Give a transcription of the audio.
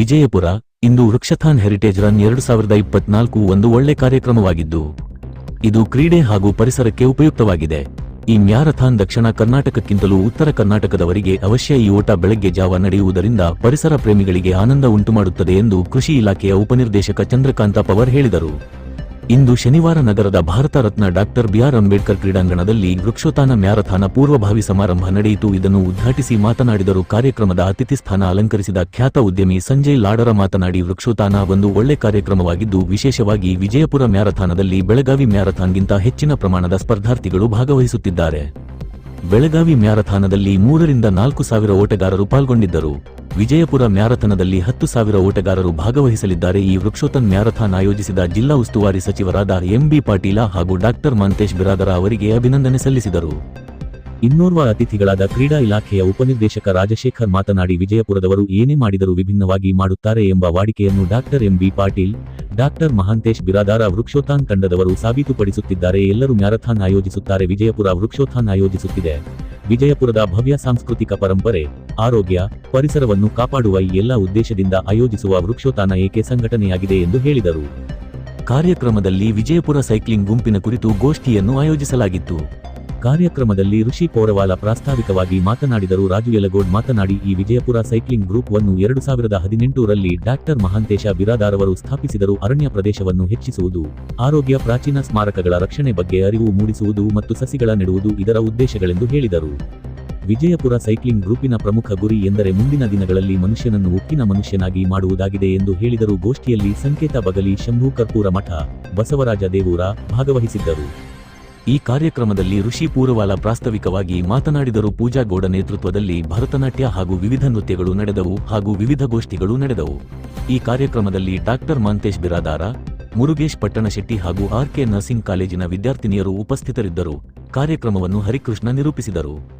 ವಿಜಯಪುರ ಇಂದು Vrukshathon heritage run ಎರಡು ಸಾವಿರದ ಇಪ್ಪತ್ನಾಲ್ಕು ಒಂದು ಒಳ್ಳೆ ಕಾರ್ಯಕ್ರಮವಾಗಿದ್ದು, ಇದು ಕ್ರೀಡೆ ಹಾಗೂ ಪರಿಸರಕ್ಕೆ ಉಪಯುಕ್ತವಾಗಿದೆ. ಈ ಮ್ಯಾರಥಾನ್ ದಕ್ಷಿಣ ಕರ್ನಾಟಕಕ್ಕಿಂತಲೂ ಉತ್ತರ ಕರ್ನಾಟಕದವರಿಗೆ ಅವಶ್ಯ ಈ ಓಟ ಬೆಳಗ್ಗೆ ಜಾವ ನಡೆಯುವುದರಿಂದ ಪರಿಸರ ಪ್ರೇಮಿಗಳಿಗೆ ಆನಂದ ಉಂಟುಮಾಡುತ್ತದೆ ಎಂದು ಕೃಷಿ ಇಲಾಖೆಯ ಉಪನಿರ್ದೇಶಕ ಚಂದ್ರಕಾಂತ ಪವರ್ ಹೇಳಿದರು. ಇಂದು ಶನಿವಾರ ನಗರದ ಭಾರತ ರತ್ನ ಡಾಕ್ಟರ್ ಬಿಆರ್ ಅಂಬೇಡ್ಕರ್ ಕ್ರೀಡಾಂಗಣದಲ್ಲಿ ವೃಕ್ಷೋತ್ಥಾನ ಮ್ಯಾರಥಾನ ಪೂರ್ವಭಾವಿ ಸಮಾರಂಭ ನಡೆಯಿತು. ಇದನ್ನು ಉದ್ಘಾಟಿಸಿ ಮಾತನಾಡಿದರು. ಕಾರ್ಯಕ್ರಮದ ಅತಿಥಿ ಸ್ಥಾನ ಅಲಂಕರಿಸಿದ ಖ್ಯಾತ ಉದ್ಯಮಿ ಸಂಜಯ್ ಲಾಡರ ಮಾತನಾಡಿ, ವೃಕ್ಷೋತ್ಥಾನ ಒಂದು ಒಳ್ಳೆ ಕಾರ್ಯಕ್ರಮವಾಗಿದ್ದು, ವಿಶೇಷವಾಗಿ ವಿಜಯಪುರ ಮ್ಯಾರಥಾನದಲ್ಲಿ ಬೆಳಗಾವಿ ಮ್ಯಾರಥಾನ್ಗಿಂತ ಹೆಚ್ಚಿನ ಪ್ರಮಾಣದ ಸ್ಪರ್ಧಾರ್ಥಿಗಳು ಭಾಗವಹಿಸುತ್ತಿದ್ದಾರೆ. ಬೆಳಗಾವಿ ಮ್ಯಾರಥಾನದಲ್ಲಿ ಮೂರರಿಂದ ನಾಲ್ಕು ಸಾವಿರ ಓಟಗಾರರು ಪಾಲ್ಗೊಂಡಿದ್ದರು. ವಿಜಯಪುರ ಮ್ಯಾರಥಾನದಲ್ಲಿ ಹತ್ತು ಸಾವಿರ ಓಟಗಾರರು ಭಾಗವಹಿಸಲಿದ್ದಾರೆ. ಈ ವೃಕ್ಷೋತ್ತನ್ ಮ್ಯಾರಥಾನ್ ಆಯೋಜಿಸಿದ ಜಿಲ್ಲಾ ಉಸ್ತುವಾರಿ ಸಚಿವರಾದ ಎಂಬಿ ಪಾಟೀಲ ಹಾಗೂ ಡಾಕ್ಟರ್ ಮಂತೇಶ್ ಬಿರಾದರ ಅವರಿಗೆ ಅಭಿನಂದನೆ ಸಲ್ಲಿಸಿದರು. ಇನ್ನೋರ್ವ ಅತಿಥಿಗಳಾದ ಕ್ರೀಡಾ ಇಲಾಖೆಯ ಉಪನಿರ್ದೇಶಕ ರಾಜಶೇಖರ್ ಮಾತನಾಡಿ, ವಿಜಯಪುರದವರು ಏನೇ ಮಾಡಿದರೂ ವಿಭಿನ್ನವಾಗಿ ಮಾಡುತ್ತಾರೆ ಎಂಬ ವಾಡಿಕೆಯನ್ನು doctor MB Patil, doctor Mahantesh Biradar Vrukshotthan ತಂಡದವರು ಸಾಬೀತುಪಡಿಸುತ್ತಿದ್ದಾರೆ. ಎಲ್ಲರೂ ಮ್ಯಾರಥಾನ್ ಆಯೋಜಿಸುತ್ತಾರೆ. ವಿಜಯಪುರ ವೃಕ್ಷೋತ್ಥಾನ್ ಆಯೋಜಿಸುತ್ತಿದೆ. ವಿಜಯಪುರದ ಭವ್ಯ ಸಾಂಸ್ಕೃತಿಕ ಪರಂಪರೆ, ಆರೋಗ್ಯ, ಪರಿಸರವನ್ನು ಕಾಪಾಡುವ ಈ ಎಲ್ಲ ಉದ್ದೇಶದಿಂದ ಆಯೋಜಿಸುವ ವೃಕ್ಷೋತಾನ ಏಕೆ ಸಂಘಟನೆಯಾಗಿದೆ ಎಂದು ಹೇಳಿದರು. ಕಾರ್ಯಕ್ರಮದಲ್ಲಿ ವಿಜಯಪುರ ಸೈಕ್ಲಿಂಗ್ ಗುಂಪಿನ ಕುರಿತು ಗೋಷ್ಠಿಯನ್ನು ಆಯೋಜಿಸಲಾಗಿತ್ತು. ಕಾರ್ಯಕ್ರಮದಲ್ಲಿ ಋಷಿ ಪೋರವಾಲ ಪ್ರಾಸ್ತಾವಿಕವಾಗಿ ಮಾತನಾಡಿದರು. ರಾಜು ಯಲಗೋಡ್ ಮಾತನಾಡಿ, ಈ ವಿಜಯಪುರ ಸೈಕ್ಲಿಂಗ್ ಗ್ರೂಪ್ ಅನ್ನು ಎರಡು ಸಾವಿರದ ಹದಿನೆಂಟರಲ್ಲಿ ಡಾಕ್ಟರ್ ಮಹಾಂತೇಶ ಬಿರಾದಾರವರು ಸ್ಥಾಪಿಸಿದರು. ಅರಣ್ಯ ಪ್ರದೇಶವನ್ನು ಹೆಚ್ಚಿಸುವುದು, ಆರೋಗ್ಯ, ಪ್ರಾಚೀನ ಸ್ಮಾರಕಗಳ ರಕ್ಷಣೆ ಬಗ್ಗೆ ಅರಿವು ಮೂಡಿಸುವುದು ಮತ್ತು ಸಸಿಗಳ ನೆಡುವುದು ಇದರ ಉದ್ದೇಶಗಳೆಂದು ಹೇಳಿದರು. ವಿಜಯಪುರ ಸೈಕ್ಲಿಂಗ್ ಗ್ರೂಪಿನ ಪ್ರಮುಖ ಗುರಿ ಎಂದರೆ ಮುಂದಿನ ದಿನಗಳಲ್ಲಿ ಮನುಷ್ಯನನ್ನು ಉಕ್ಕಿನ ಮನುಷ್ಯನಾಗಿ ಮಾಡುವುದಾಗಿದೆ ಎಂದು ಹೇಳಿದರು. ಗೋಷ್ಠಿಯಲ್ಲಿ ಸಂಕೇತ ಬಗಲಿ ಶಂಭು ಕರ್ಪೂರ ಮಠ ಬಸವರಾಜ ದೇವೂರ ಭಾಗವಹಿಸಿದ್ದರು. ಈ ಕಾರ್ಯಕ್ರಮದಲ್ಲಿ ಋಷಿ ಪೂರವಾಲ ಪ್ರಾಸ್ತಾವಿಕವಾಗಿ ಮಾತನಾಡಿದರು. ಪೂಜಾ ಗೌಡ ನೇತೃತ್ವದಲ್ಲಿ ಭರತನಾಟ್ಯ ಹಾಗೂ ವಿವಿಧ ನೃತ್ಯಗಳು ನಡೆದವು ಹಾಗೂ ವಿವಿಧ ಗೋಷ್ಠಿಗಳು ನಡೆದವು. ಈ ಕಾರ್ಯಕ್ರಮದಲ್ಲಿ ಡಾಕ್ಟರ್ ಮಾಂತೇಶ್ ಬಿರಾದಾರ, ಮುರುಗೇಶ್ ಪಟ್ಟಣಶೆಟ್ಟಿ ಹಾಗೂ ಆರ್ಕೆ ನರ್ಸಿಂಗ್ ಕಾಲೇಜಿನ ವಿದ್ಯಾರ್ಥಿನಿಯರು ಉಪಸ್ಥಿತರಿದ್ದರು. ಕಾರ್ಯಕ್ರಮವನ್ನು ಹರಿಕೃಷ್ಣ ನಿರೂಪಿಸಿದರು.